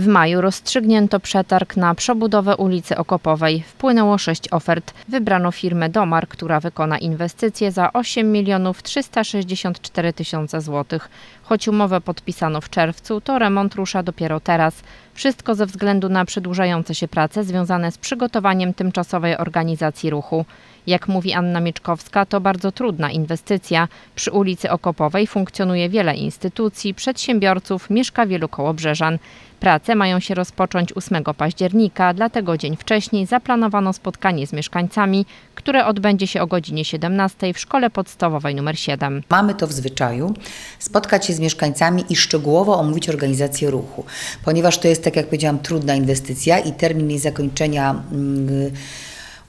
W maju rozstrzygnięto przetarg na przebudowę ulicy Okopowej. Wpłynęło sześć ofert. Wybrano firmę Domar, która wykona inwestycje za 8 milionów 364 tysiące złotych. Choć umowę podpisano w czerwcu, to remont rusza dopiero teraz. Wszystko ze względu na przedłużające się prace związane z przygotowaniem tymczasowej organizacji ruchu. Jak mówi Anna Mieczkowska, to bardzo trudna inwestycja. Przy ulicy Okopowej funkcjonuje wiele instytucji, przedsiębiorców, mieszka wielu kołobrzeżan. Prace mają się rozpocząć 8 października, dlatego dzień wcześniej zaplanowano spotkanie z mieszkańcami, które odbędzie się o godzinie 17 w szkole podstawowej nr 7. Mamy to w zwyczaju spotkać się z mieszkańcami i szczegółowo omówić organizację ruchu, ponieważ to jest, tak jak powiedziałam, trudna inwestycja i termin jej zakończenia mm,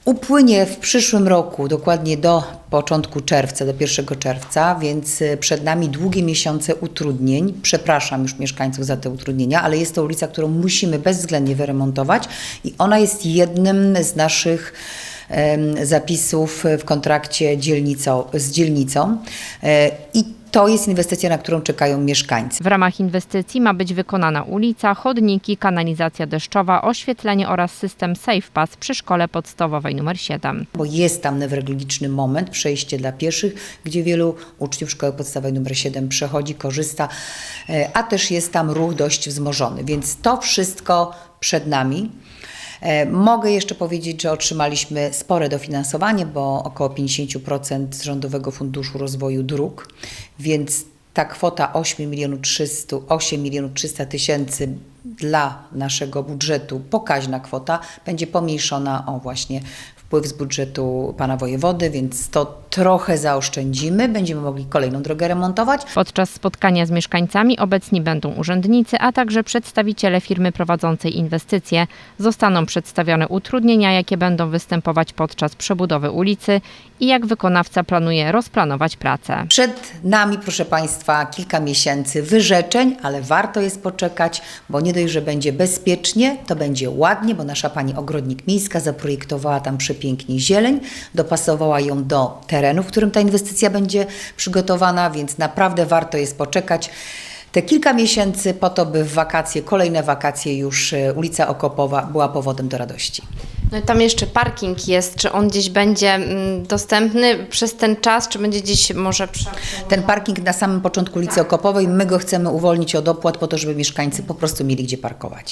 upłynie w przyszłym roku, dokładnie do początku czerwca, do 1 czerwca, więc y, przed nami długie miesiące utrudnień. Przepraszam już mieszkańców za te utrudnienia, ale jest to ulica, którą musimy bezwzględnie wyremontować i ona jest jednym z naszych zapisów w kontrakcie dzielnico, z dzielnicą. E, I to jest inwestycja, na którą czekają mieszkańcy. W ramach inwestycji ma być wykonana ulica, chodniki, kanalizacja deszczowa, oświetlenie oraz system SafePass przy szkole podstawowej nr 7. Bo jest tam newralgiczny moment, przejście dla pieszych, gdzie wielu uczniów szkoły podstawowej nr 7 przechodzi, korzysta, e, a też jest tam ruch dość wzmożony. Więc to wszystko przed nami. E, Mogę jeszcze powiedzieć, że otrzymaliśmy spore dofinansowanie, bo około 50% z Rządowego Funduszu Rozwoju Dróg, więc ta kwota 8 milionów 300, 8 milionów 300 tysięcy dla naszego budżetu, pokaźna kwota, będzie pomniejszona o właśnie wpływ z budżetu pana wojewody, więc to trochę zaoszczędzimy, będziemy mogli kolejną drogę remontować. Podczas spotkania z mieszkańcami obecni będą urzędnicy, a także przedstawiciele firmy prowadzącej inwestycje. Zostaną przedstawione utrudnienia, jakie będą występować podczas przebudowy ulicy i jak wykonawca planuje rozplanować pracę. Przed nami, proszę Państwa, kilka miesięcy wyrzeczeń, ale warto jest poczekać, bo nie dość, że będzie bezpiecznie, to będzie ładnie, bo nasza pani ogrodnik miejska zaprojektowała tam przepięknie zieleń, dopasowała ją do terenu, w którym ta inwestycja będzie przygotowana, więc naprawdę warto jest poczekać. Te kilka miesięcy po to, by w wakacje, kolejne wakacje już e, ulica Okopowa była powodem do radości. No i tam jeszcze parking jest. Czy on gdzieś będzie mm, dostępny przez ten czas, czy będzie gdzieś może przy... Ten parking na samym początku ulicy Okopowej, my go chcemy uwolnić od opłat po to, żeby mieszkańcy po prostu mieli gdzie parkować.